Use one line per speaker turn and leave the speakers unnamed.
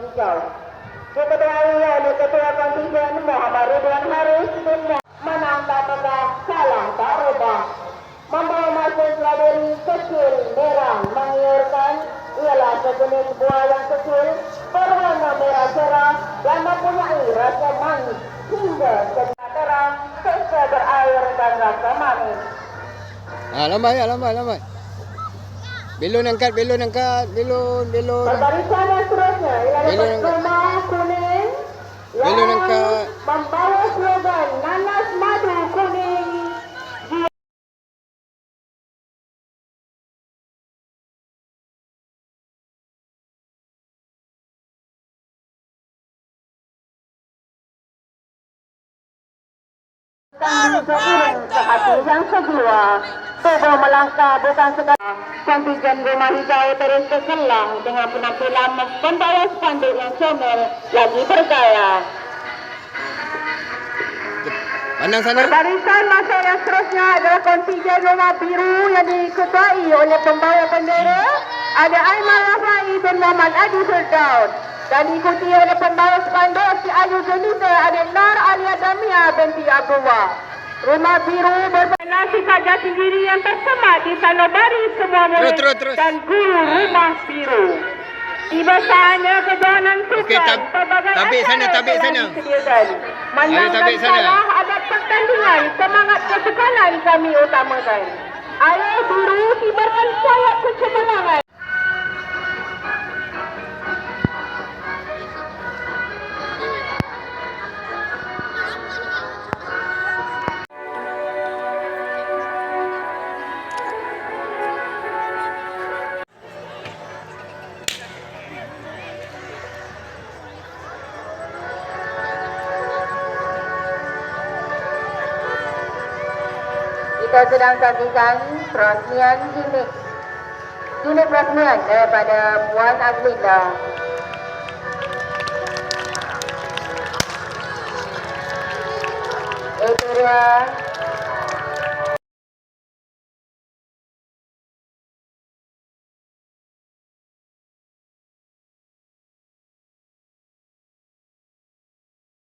hijau. Diketuai oleh Ketua Kontingen Muhammad Ridwan Haris bin menang tanpa salah tak rubah. Membawa masuk strawberry kecil merah mengiurkan ialah sejenis buah yang kecil berwarna merah cerah yang mempunyai rasa manis hingga sedikit terang serta berair dan rasa manis.
Ah, lambat ya, lambat, lambat. Belon angkat, belon angkat, belon, belon.
Barisan yang seterusnya ialah
Belon angkat.
Tubuh melangkah bukan sekadar Kontingen rumah hijau terus kekelang Dengan penampilan membawa spanduk yang comel Lagi bergaya
Pandang sana.
Barisan masa yang seterusnya adalah kontingen rumah biru yang diketuai oleh pembawa bendera ada Aiman Rafai bin Muhammad Adi Firdaus dan diikuti oleh pembawa spanduk si Ayu Zenita adik Nar Alia Damia binti Abdullah. Rumah biru berpenasi jati diri yang tersemat di sanubari semua murid
Terus, terus, terus.
dan guru rumah biru. Tiba saatnya kejohanan sukan
Okey, tab-
pelbagai
tabik sana, tabik sana.
Menang
tabik sana.
kalah ada pertandingan semangat kesukanan kami utamakan. Ayah biru kibarkan Kita sedang saksikan perasmian gimmick. Gimmick perasmian daripada Puan Azlinda. Itu dia